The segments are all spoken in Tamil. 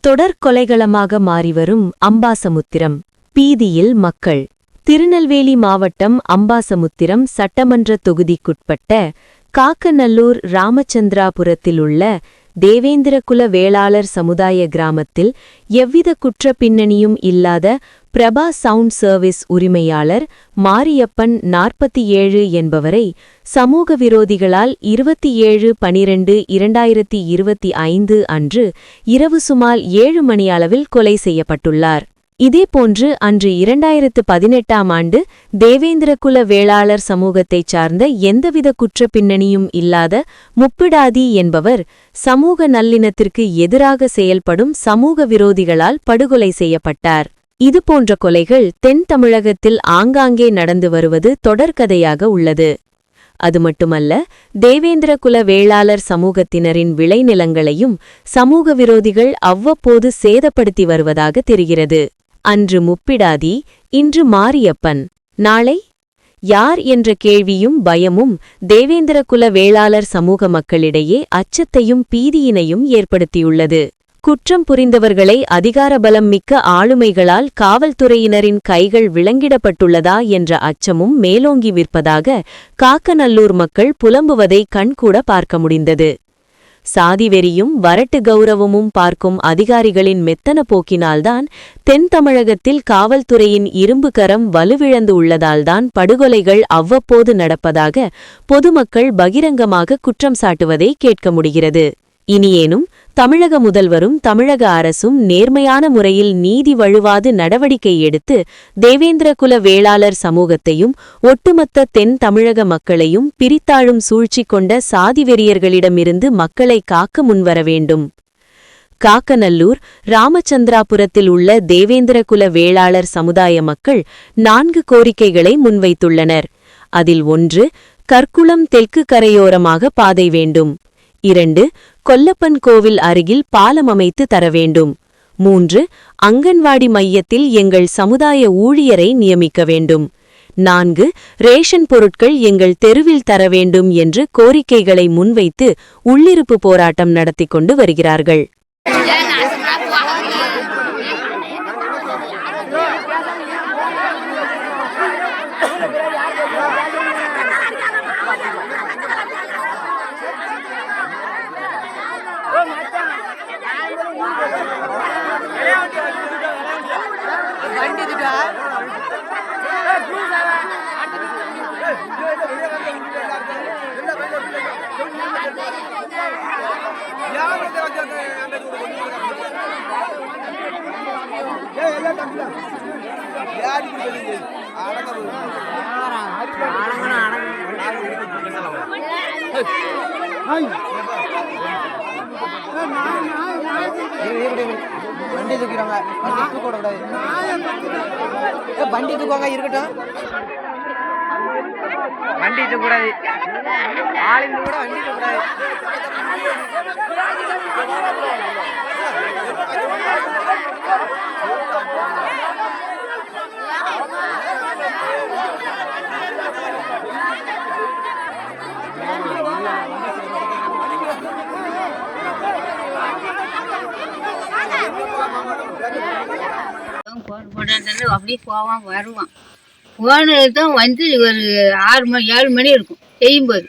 தொடர் கொலைகளமாக மாறிவரும் அம்பாசமுத்திரம். பீதியில் மக்கள். திருநெல்வேலி மாவட்டம் அம்பாசமுத்திரம் சட்டமன்ற தொகுதிக்குட்பட்ட காக்கநல்லூர் ராமச்சந்திராபுரத்தில் உள்ள தேவேந்திரகுல வேளாளர் சமுதாய கிராமத்தில் எவ்வித குற்றப் பின்னணியும் இல்லாத பிரபா சவுண்ட் சர்வீஸ் உரிமையாளர் மாரியப்பன் நாற்பத்தி ஏழு என்பவரை சமூக விரோதிகளால் இருபத்தி ஏழு பனிரெண்டு இரண்டாயிரத்தி இருபத்தி ஐந்து அன்று இரவு சுமார் ஏழு மணி அளவில் கொலை செய்யப்பட்டுள்ளார். இதேபோன்று அன்று இரண்டாயிரத்து பதினெட்டாம் ஆண்டு தேவேந்திரகுல வேளாளர் சமூகத்தைச் சார்ந்த எந்தவித குற்றப் பின்னணியும் இல்லாத முப்பிடாதி என்பவர் சமூக நல்லிணத்திற்கு எதிராக செயல்படும் சமூக விரோதிகளால் படுகொலை செய்யப்பட்டார். இதுபோன்ற கொலைகள் தென் தமிழகத்தில் ஆங்காங்கே நடந்து வருவது தொடர்கதையாக உள்ளது. அது மட்டுமல்ல தேவேந்திரகுல வேளாளர் சமூகத்தினரின் விளைநிலங்களையும் சமூக விரோதிகள் அவ்வப்போது சேதப்படுத்தி வருவதாக தெரிகிறது. அன்று முப்பிடாதி இன்று மாரியப்பன். நாளை? யார் என்ற கேள்வியும் பயமும் தேவேந்திரகுல வேளாளர் சமூக மக்களிடையே அச்சத்தையும் பீதியினையும் ஏற்படுத்தியுள்ளது. குற்றம் புரிந்தவர்களை அதிகாரபலம் மிக்க ஆளுமைகளால் காவல்துறையினரின் கைகள் விளங்கிடப்பட்டுள்ளதா என்ற அச்சமும் மேலோங்கி விற்பதாக காக்கநல்லூர் மக்கள் புலம்புவதை கண்கூட பார்க்க முடிந்தது. சாதிவெறியும் வரட்டு கௌரவமும் பார்க்கும் அதிகாரிகளின் மெத்தன போக்கினால்தான் தென் தமிழகத்தில் காவல்துறையின் இரும்பு கரம் வலுவிழந்து உள்ளதால்தான் படுகொலைகள் அவ்வப்போது நடப்பதாக பொதுமக்கள் பகிரங்கமாக குற்றம் சாட்டுவதை கேட்க முடிகிறது. இனியேனும் தமிழக முதல்வரும் தமிழக அரசும் நேர்மையான முறையில் நீதி வழுவாது நடவடிக்கை எடுத்து தேவேந்திரகுல வேளாளர் சமூகத்தையும் ஒட்டுமொத்த தென் தமிழக மக்களையும் பிரித்தாழும் சூழ்ச்சி கொண்ட சாதிவெறியர்களிடமிருந்து மக்களை காக்க முன்வர வேண்டும். காக்கநல்லூர் ராமச்சந்திராபுரத்தில் உள்ள தேவேந்திரகுல வேளாளர் சமுதாய மக்கள் நான்கு கோரிக்கைகளை முன்வைத்துள்ளனர். அதில் ஒன்று கற்குளம் தெற்கு கரையோரமாக பாதை வேண்டும். இரண்டு கொல்லப்பன் கோவில் அருகில் பாலம் அமைத்து தர வேண்டும். மூன்று அங்கன்வாடி மையத்தில் எங்கள் சமுதாய ஊழியரை நியமிக்க வேண்டும். நான்கு ரேஷன் பொருட்கள் எங்கள் தெருவில் தர வேண்டும் என்று கோரிக்கைகளை முன்வைத்து உள்ளிருப்பு போராட்டம் நடத்திக் கொண்டு வருகிறார்கள். வண்டி தூக்கிடுவாங்க வண்டி தூக்க கூடாது வண்டி தூக்குவாங்க இருக்கட்டும் வண்டி தூக்கூடாது ஆளுங்க கூட வண்டி தூக்கூடாது ஃபோன் போட்டாரு அப்படியே போவான் வருவான். ஃபோனு தான் வந்து ஒரு ஆறு மணி ஏழு மணி இருக்கும் செய்யும்போது.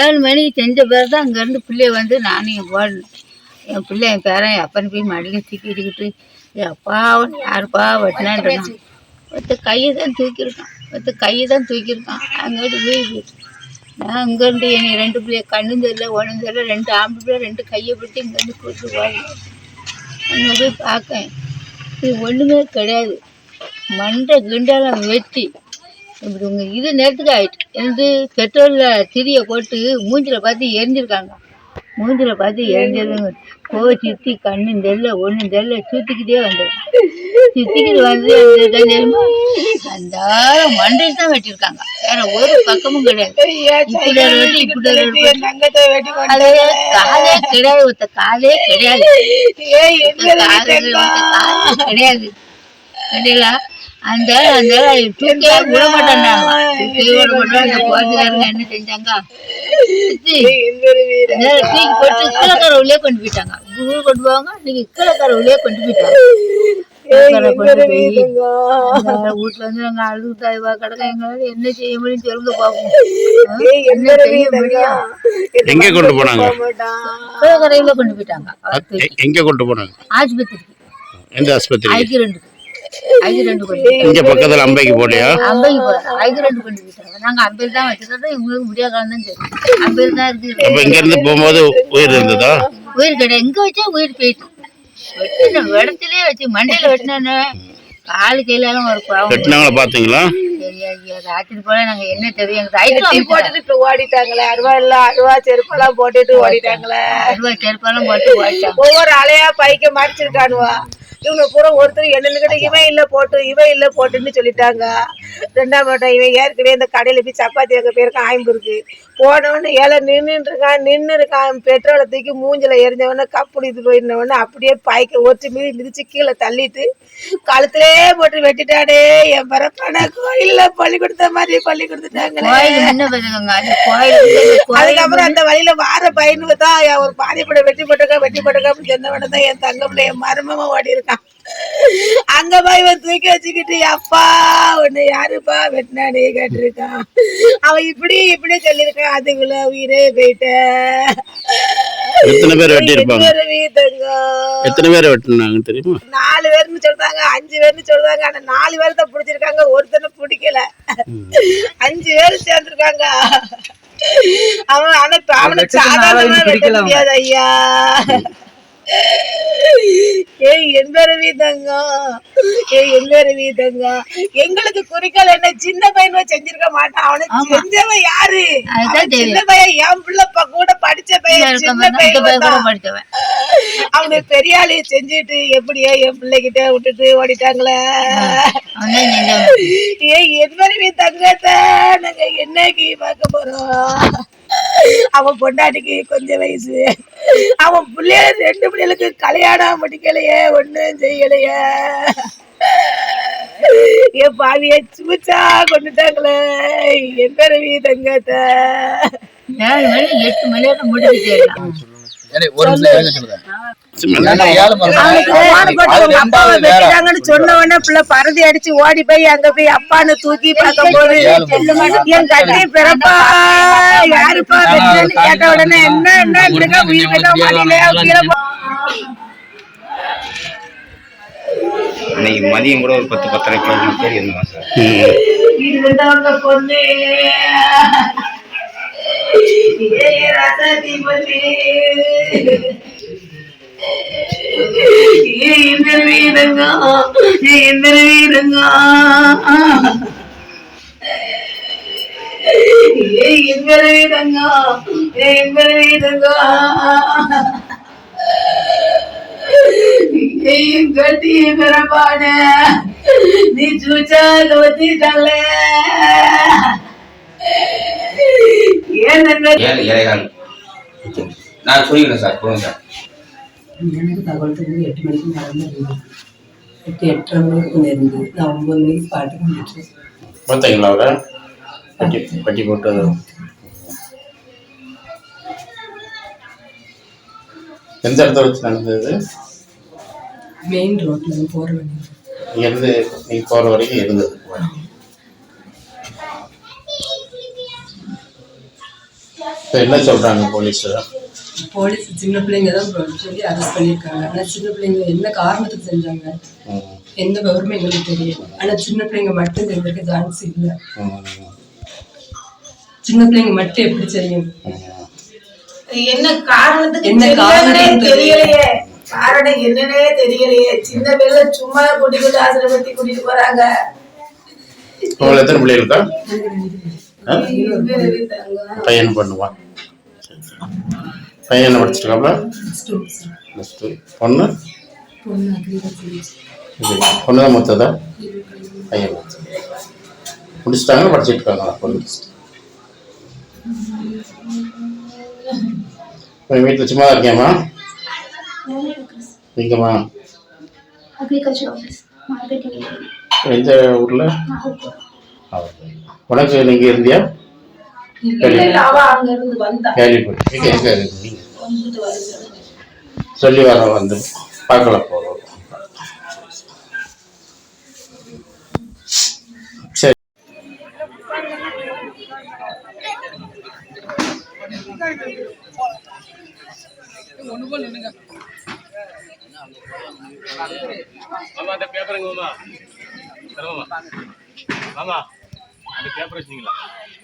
ஏழு மணிக்கு செஞ்ச பிறகு தான் அங்கேருந்து பிள்ளைய வந்து நானும் என் போடணும் என் பிள்ளை என் பேரன் என் அப்பனை போய் மடியில் தூக்கிட்டுக்கிட்டு அப்பா யாருப்பா வெட்டினான்றான் ஒருத்த கையை தான் தூக்கியிருக்கான் ஒருத்த கையை தான் தூக்கியிருக்கான். அங்கிட்டு போய் நான் இங்கேருந்து என்னை ரெண்டு பிள்ளைய கண்ணும் தெரியல ஒன்றும் தெரியல ரெண்டு ஆம்பளை பிள்ளை ரெண்டு கையை பிடிச்சி இங்கேருந்து கூப்பிட்டு போய் அங்கே போய் பார்க்கேன். இது ஒன்றுமே கிடையாது. மண்டை கிண்டெல்லாம் வெட்டி. இப்படி உங்கள் இது நேரத்துக்கு ஆயிட்டு. எனது பெட்ரோலில் திரியை போட்டு மூஞ்சில் பார்த்து எரிஞ்சிருக்காங்க. மூஞ்சில் பார்த்து எரிஞ்சதுங்க கோ சுற்றி கண்ணும் தெரியல ஒன்றும் தெரியல சுற்றிக்கிட்டே வந்துடும் சுற்றிக்கிட்டு வந்து அந்த இதான் தெரியுமா? அந்த மண்டையில் தான் வெட்டியிருக்காங்க. வேற ஒரு பக்கமும் கிடையாது. இப்படி வெட்டி காலே கிடையாது ஒருத்த காலே கிடையாது. கிடையாது. கிடையல அந்த அந்த தூக்கியே விட மாட்டேன்னாங்க தூக்கியே விட மாட்டோம் அந்த போலீஸ்காரங்க என்ன செஞ்சாங்க? தூக்கி போட்டு கீழக்கார உள்ளே கொண்டு போயிட்டாங்க. கொண்டு போவாங்க இன்னைக்கு கீழக்கார உள்ளே கொண்டு போயிட்டாங்க. வீட்டுல வந்து நாங்க அழுது கிடக்க எங்களால என்ன செய்ய முடியும் சொல்லுங்க பாப்போம். எங்கே கொண்டு போனாங்க? கொண்டு போயிட்டாங்க எங்கே கொண்டு போனாங்க? ஆஸ்பத்திரிக்கு. எந்த ஆஸ்பத்திரி ஐக்கு ரெண்டு. இங்க பக்கத்துல அம்பைக்கு போலையா? அம்பைக்கு போறாங்க ஐக்கு ரெண்டு கொண்டு போயிட்டாங்க. நாங்க அம்பையில் தான் வச்சுருந்தோம் இவங்களுக்கு முடியா காலம் தான் தெரியும். அம்பையில் தான் அப்ப இருக்குது இங்க இருந்து போகும்போது உயிர் இருந்ததா? உயிர் கிடையாது. எங்க வச்சா உயிர் போயிட்டு வெட்டின இடத்துலயே வச்சு மண்டையில வெட்டினோன்னு காலு கையிலாம் ஒரு பாவம். வெட்டினவங்கள பாத்தீங்களா? ராத்திரி போல நாங்க என்ன தெரியும் எங்க சைக்கிள் போட்டுட்டு இப்ப ஓடிட்டாங்களே. அருவா எல்லாம் அருவா செருப்பெல்லாம் போட்டுட்டு ஓடிட்டாங்களே. அறுபது செருப்பெல்லாம் போட்டு ஓடிட்டாங்க. ஒவ்வொரு அலையா பைக்க மடிச்சிருக்கானுவா இவங்க பூரா ஒருத்தர் என்னன்னு இவன் இல்ல போட்டு இவன் இல்ல போட்டுன்னு சொல்லிட்டாங்க. ரெண்டாம் வட்டம் இவன் ஏற்கனவே இந்த கடையில போய் சப்பாத்தி எங்க பேருக்கு ஆயம்பு இருக்கு போனவொடனே ஏழை நின்றுட்டு இருக்கான் நின்று இருக்கான் பெட்ரோலை தூக்கி மூஞ்சில எரிஞ்சவொடனே கப்புடி இது போயிருந்தவொடனே அப்படியே பைக்க ஒற்றி மீதி மிதிச்சு கீழே தள்ளிட்டு கழுத்திலே போட்டு வெட்டிட்டாடே. என் பரப்பான கோயில்ல பள்ளி கொடுத்த மாதிரி பள்ளி கொடுத்துட்டாங்களே அதுக்கப்புறம் அந்த வழியில வார பையனுக்கு தான் ஒரு பாதிப்பட வெட்டி போட்டுக்க வெட்டி போட்டுக்க அப்படின்னு சொன்ன தான் என் தங்க பிள்ளை என் மருமமா ஓடி இருக்கான் அங்க போய் இவன் தூக்கி வச்சுக்கிட்டு அப்பா உன்னை யாருப்பா வெட்டினானே? கேட்டிருக்கான் அவன் இப்படி இப்படி சொல்லியிருக்கான் அதுக்குள்ள உயிரே போயிட்ட. எத்தனை பேர் வெட்டியிருப்பாங்க? எத்தனை பேர் வெட்டினாங்க தெரியுமா? நாலு பேர்னு சொல்றாங்க அஞ்சு பேர்னு சொல்றாங்க. ஆனா நாலு பேர் தான் பிடிச்சிருக்காங்க. ஒருத்தனை பிடிக்கல. அஞ்சு பேர் சேர்ந்திருக்காங்க. அவன் ஆனா அவனை சாதாரணமா வெட்ட முடியாது ஐயா. ஏய் எந்த தங்கம் ஏய் எந்த தங்கம் எங்களுக்கு குறிக்கோள் என்ன? சின்ன பையன் செஞ்சிருக்க மாட்டான். அவனை செஞ்சவன் யாரு? அவன் சின்ன பையன் என் பிள்ளைப்ப கூட படிச்ச பையன் சின்ன பையன் அவங்க பெரிய ஆளு செஞ்சுட்டு எப்படியோ என் பிள்ளைகிட்ட விட்டுட்டு ஓடிட்டாங்களே. அவன் ஏய் என்மருவி தங்கத்தை நாங்க என்னைக்கு பார்க்க போறோம்? அவன் பொண்டாட்டிக்கு கொஞ்சம் வயசு. அவன் பிள்ளைய ரெண்டு பிள்ளைகளுக்கு கல்யாணம் முடிக்கலையே ஒண்ணும் செய்யலையே. என் பாவிய சுமிச்சா கொண்டுட்டாங்களே என் பிறவி தங்கத்தை. ஏழு மணி எட்டு மணி எல்லாம் உங்க அப்பாவை வெட்டிட்டாங்கன்னு சொன்ன உடனே பிள்ளை பரதி அடிச்சு ஓடி போய் அங்க போய் அப்பான்னு தூக்கி பார்க்கும் போது என் கட்டி பிறப்பா யாருப்பா கேட்ட உடனே என்ன என்ன இன்னைக்கு மதியம் கூட ஒரு பத்து பத்தரை பதினஞ்சு பேர் இருந்தாங்க சார் பொண்ணு ఇందరు వీరంగా ఇందరు వీరంగా ఇందరు వీరంగా ఇందరు వీరంగా గట్టి మిరపాడ నీ చూచాలు వచ్చేటలే ஏழைகள் நான் சொல்லிக்கிறேன் சார் கொடுங்க சார் எனக்கு தகவல் தெரிஞ்சு எட்டு மணிக்கு நடந்துருந்தது எட்டு எட்டரை மணிக்கு கொஞ்சம் இருந்தது நான் ஒன்பது மணிக்கு பாட்டு வந்துட்டு பார்த்தீங்களா அவரை பட்டி பட்டி போட்டு எந்த இடத்துல வச்சு நடந்தது? மெயின் ரோட்டில் போகிற வழி இங்கேருந்து நீங்கள் போகிற வரைக்கும் இருந்தது. என்ன சொல்கிறாங்க போலீஸ்? போலீஸ் சின்ன பிள்ளைங்க தான் சொல்லி அரெஸ்ட் பண்ணியிருக்காங்க ஆனால் சின்ன பிள்ளைங்க என்ன காரணத்துக்கு செஞ்சாங்க? எந்த விவரமும் எங்களுக்கு தெரியும். ஆனால் சின்ன பிள்ளைங்க மட்டும் தெரிஞ்சிருக்க சான்ஸ் இல்லை. சின்ன பிள்ளைங்க மட்டும் எப்படி செய்யும் என்ன காரணத்துக்கு என்ன காரணத்துக்கு தெரியலையே. காரணம் என்னன்னே தெரியலையே. சின்ன பிள்ளை சும்மா கூட்டிக்கிட்டு ஆசிரமத்தி கூட்டிட்டு போறாங்க. உங்களுக்கு எத்தனை பிள்ளை இருக்கா? ஆ? பையன் பண்ணுவான் பையன் என்ன படிச்சிருக்காப்ல? ப்ளஸ் டூ பொண்ணு? பொண்ணு தான் மொத்ததா? பையன் முடிச்சிட்டாங்க படிச்சிட்டு இருக்காங்களா பொண்ணு வீட்டில் சும்மா தான் இருக்கேம்மா எங்கம்மா. எந்த ஊரில்? உனக்கு நீங்கள் இருந்தியா? சொல்லி வர வந்து பார்க்கல போகிறோம் சரி. மாமா அந்த பேப்பருங்க மாமா. தருவாமா மாமா அந்த பேப்பர் வச்சிங்களா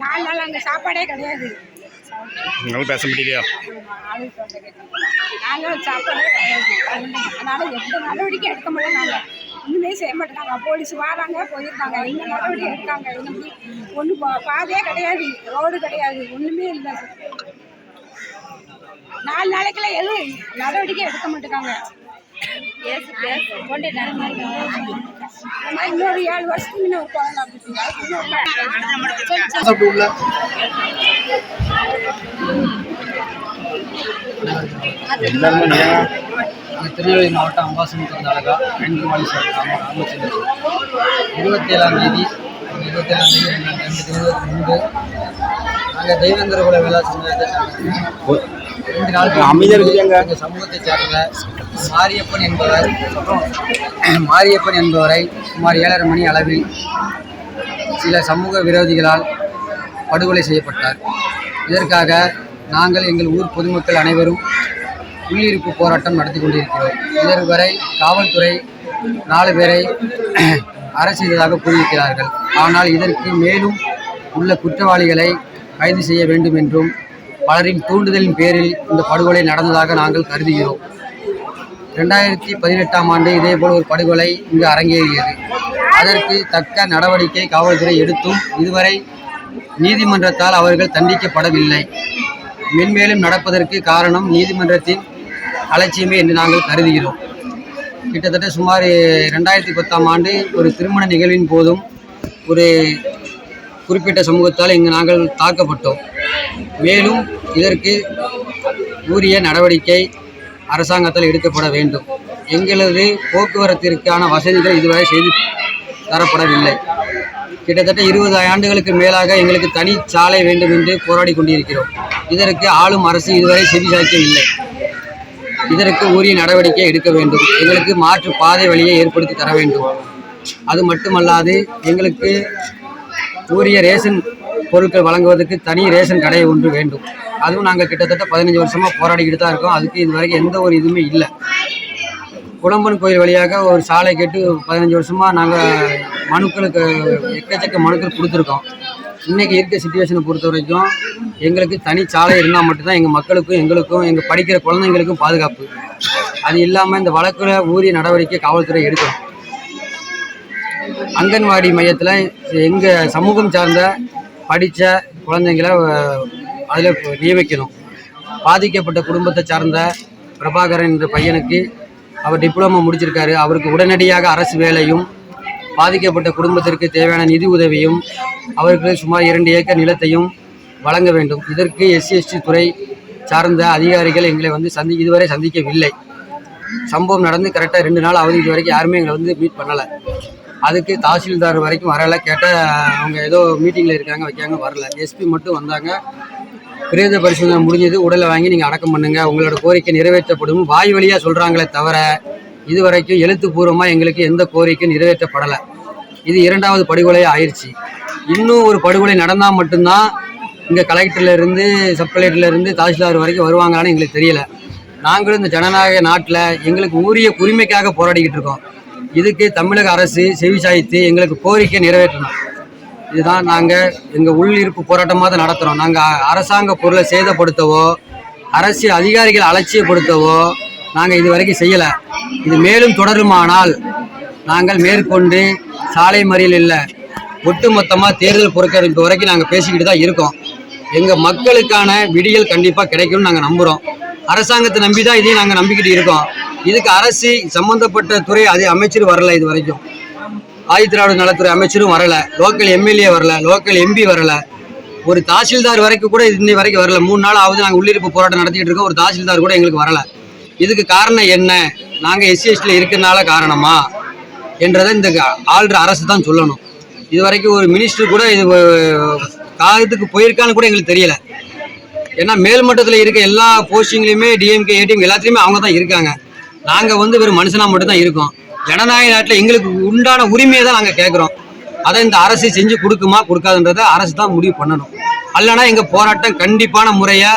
நாலு நாள் அங்கே சாப்பாடே கிடையாது உங்களால் பேச முடியலையா நாலு நாள் சாப்பாடே கிடையாது அதனால எந்த நடவடிக்கை எடுக்க முடியல நாங்கள் ஒன்றுமே செய்ய மாட்டாங்க போலீஸ் வராங்க போயிருக்காங்க. என்ன நடவடிக்கை எடுக்காங்க. இன்னும் ஒன்றும் பாதையே கிடையாது. ரோடு கிடையாது. ஒன்றுமே இல்லை. நாலு நாளைக்கெல்லாம் எதுவும் நடவடிக்கை எடுக்க மாட்டேங்காங்க இன்னொரு ஏழு வருஷத்துக்கு முன்ன ஒரு குழந்தை அப்படி திருநெல்வேலி மாவட்டம் அம்பாசமுத்திரம் தாலுகா வேண்டுமாளி சார் கிராமம் ராமச்சந்திரன் இருபத்தேழாம் தேதி இருபத்தேழாம் தேதி ரெண்டு ரெண்டு தினங்களுக்கு முன்பு நாங்கள் தெய்வேந்திர குல வேளா சமுதாயத்தை அமைதியாக சமூகத்தை சார்ந்த மாரியப்பன் என்பவர் மாரியப்பன் என்பவரை சுமார் ஏழரை மணி அளவில் சில சமூக விரோதிகளால் படுகொலை செய்யப்பட்டார். இதற்காக நாங்கள் எங்கள் ஊர் பொதுமக்கள் அனைவரும் உள்ளிருப்பு போராட்டம் நடத்தி கொண்டிருக்கிறோம். இதுவரை காவல்துறை நாலு பேரை அரசு செய்ததாக கூறியிருக்கிறார்கள். ஆனால் இதற்கு மேலும் உள்ள குற்றவாளிகளை கைது செய்ய வேண்டும் என்றும் பலரின் தூண்டுதலின் பேரில் இந்த படுகொலை நடந்ததாக நாங்கள் கருதுகிறோம். ரெண்டாயிரத்தி பதினெட்டாம் ஆண்டு இதேபோல் ஒரு படுகொலை இங்கு அரங்கேறியது. அதற்கு தக்க நடவடிக்கை காவல்துறை எடுத்தும். இதுவரை நீதிமன்றத்தால் அவர்கள் தண்டிக்கப்படவில்லை. மென்மேலும் நடப்பதற்கு காரணம் நீதிமன்றத்தின் அலட்சியமே என்று நாங்கள் கருதுகிறோம். கிட்டத்தட்ட சுமார் ரெண்டாயிரத்தி பத்தாம் ஆண்டு ஒரு திருமண நிகழ்வின் போதும் ஒரு குறிப்பிட்ட சமூகத்தால் இங்கு நாங்கள் தாக்கப்பட்டோம். மேலும் இதற்கு உரிய நடவடிக்கை அரசாங்கத்தால் எடுக்கப்பட வேண்டும். எங்களது போக்குவரத்திற்கான வசதிகள் இதுவரை செய்து தரப்படவில்லை. கிட்டத்தட்ட இருபது ஆண்டுகளுக்கு மேலாக எங்களுக்கு தனி சாலை வேண்டும் என்று போராடி கொண்டிருக்கிறோம். இதற்கு ஆளும் அரசு இதுவரை செவிசாய்க்கவில்லை இதற்கு உரிய நடவடிக்கை எடுக்க வேண்டும். எங்களுக்கு மாற்று பாதை வழியை ஏற்படுத்தி தர வேண்டும். அது மட்டுமல்லாது எங்களுக்கு உரிய ரேஷன் பொருட்கள் வழங்குவதற்கு தனி ரேஷன் கடை ஒன்று வேண்டும். அதுவும் நாங்கள் கிட்டத்தட்ட பதினஞ்சு வருஷமாக போராடிக்கிட்டு தான் இருக்கோம். அதுக்கு இது வரைக்கும் எந்த ஒரு இதுவுமே இல்லை. குளம்பன் கோயில் வழியாக ஒரு சாலை கேட்டு பதினஞ்சு வருஷமாக நாங்கள் மனுக்களுக்கு எக்கச்சக்க மனுக்கள் கொடுத்துருக்கோம். இன்றைக்கி இருக்க சுச்சுவேஷனை பொறுத்த வரைக்கும் எங்களுக்கு தனி சாலை இருந்தால் மட்டும்தான் எங்கள் மக்களுக்கும் எங்களுக்கும் எங்கள் படிக்கிற குழந்தைங்களுக்கும் பாதுகாப்பு. அது இல்லாமல் இந்த வழக்கில் ஊரிய நடவடிக்கை காவல்துறை எடுக்கணும். அங்கன்வாடி மையத்தில் எங்கள் சமூகம் சார்ந்த படித்த குழந்தைங்களை அதில் நியமிக்கணும். பாதிக்கப்பட்ட குடும்பத்தை சார்ந்த பிரபாகரன் என்ற பையனுக்கு அவர் டிப்ளமோ முடிச்சிருக்காரு. அவருக்கு உடனடியாக அரசு வேலையும் பாதிக்கப்பட்ட குடும்பத்திற்கு தேவையான நிதி உதவியும் அவருக்கு சுமார் இரண்டு ஏக்கர் நிலத்தையும் வழங்க வேண்டும். இதற்கு எஸ்சி எஸ்டி துறை சார்ந்த அதிகாரிகள் எங்களை வந்து சந்தி இதுவரை சந்திக்கவில்லை. சம்பவம் நடந்து கரெக்டாக ரெண்டு நாள் அவதி இது வரைக்கும் யாருமே எங்களை வந்து மீட் பண்ணலை. அதுக்கு தாசில்தார் வரைக்கும் வரல. கேட்டால் அவங்க ஏதோ மீட்டிங்கில் இருக்காங்க வைக்காங்க வரல. எஸ்பி மட்டும் வந்தாங்க. பிரேத பரிசோதனை முடிஞ்சது. உடலை வாங்கி நீங்கள் அடக்கம் பண்ணுங்கள் உங்களோட கோரிக்கை நிறைவேற்றப்படும். வாய் வழியாக சொல்கிறாங்களே தவிர இது வரைக்கும் எழுத்துப்பூர்வமாக எங்களுக்கு எந்த கோரிக்கையும் நிறைவேற்றப்படலை. இது இரண்டாவது படுகொலையாக ஆயிடுச்சு இன்னும் ஒரு படுகொலை நடந்தால் மட்டும்தான் இங்கே கலெக்டர்லேருந்து சப் தாசில்தார் வரைக்கும் வருவாங்களான்னு எங்களுக்கு தெரியல. நாங்களும் இந்த ஜனநாயக நாட்டில் எங்களுக்கு உரிய உரிமைக்காக போராடிக்கிட்டு இருக்கோம். இதுக்கு தமிழக அரசு செவி சாய்த்து எங்களுக்கு கோரிக்கை நிறைவேற்றணும். இதுதான் நாங்கள் எங்கள் உள்ளிருப்பு போராட்டமாக தான் நடத்துகிறோம் நாங்கள் அரசாங்க பொருளை சேதப்படுத்தவோ அரசியல் அதிகாரிகள் அலட்சியப்படுத்தவோ நாங்கள் இது வரைக்கும் செய்யலை. இது மேலும் தொடருமானால் நாங்கள் மேற்கொண்டு சாலை மறியல் இல்லை. ஒட்டுமொத்தமாக தேர்தல் புறக்கணிப்பு வரைக்கும் நாங்கள் பேசிக்கிட்டு தான் இருக்கோம். எங்கள் மக்களுக்கான விடியல் கண்டிப்பாக கிடைக்கும்னு நாங்கள் நம்புகிறோம் அரசாங்கத்தை நம்பி தான் இதையும் நாங்கள் நம்பிக்கிட்டு இருக்கோம். இதுக்கு அரசு சம்மந்தப்பட்ட துறை அது அமைச்சர் வரல இது வரைக்கும். ஆதித்திராவிட நலத்துறை அமைச்சரும் வரல. லோக்கல் எம்எல்ஏ வரல லோக்கல் எம்பி வரல. ஒரு தாசில்தார் வரைக்கும் கூட இன்னை வரைக்கும் வரல. மூணு நாள் ஆகுது நாங்கள் உள்ளிருப்பு போராட்டம் நடத்திக்கிட்டு இருக்கோம். ஒரு தாசில்தார் கூட எங்களுக்கு வரல. இதுக்கு காரணம் என்ன? நாங்கள் எஸ்சி எஸ்டியில் இருக்கிறனால காரணமா? என்றதை இந்த ஆள்ற அரசு தான் சொல்லணும். இது வரைக்கும் ஒரு மினிஸ்டர் கூட இது காலத்துக்கு போயிருக்கான்னு கூட எங்களுக்கு தெரியல. ஏன்னா மேல்மட்டத்தில் இருக்க எல்லா போஸ்டிங்லேயுமே டிஎம்கே ஏடிஎம் எல்லாத்துலேயுமே அவங்க தான் இருக்காங்க. நாங்கள் வந்து வெறும் மனுஷனாக மட்டும் தான் இருக்கோம். ஜனநாயக நாட்டில் எங்களுக்கு உண்டான உரிமையை தான் நாங்கள் கேட்குறோம் அதை இந்த அரசு செஞ்சு கொடுக்குமா கொடுக்காதுன்றதை அரசு தான் முடிவு பண்ணணும். அல்லனா எங்கள் போராட்டம் கண்டிப்பான முறையை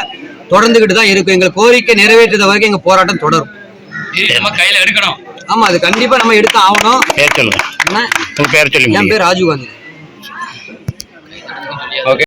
தொடர்ந்துக்கிட்டு தான் இருக்கும். எங்கள் கோரிக்கை நிறைவேற்றுறது வரைக்கும் எங்கள் போராட்டம் தொடரும். கையில் எடுக்கணும். ஆமாம் அது கண்டிப்பாக நம்ம எடுத்து ஆகணும். பேர் சொல்லுங்க. என் பேர் ராஜீவ் காந்தி. ஓகே.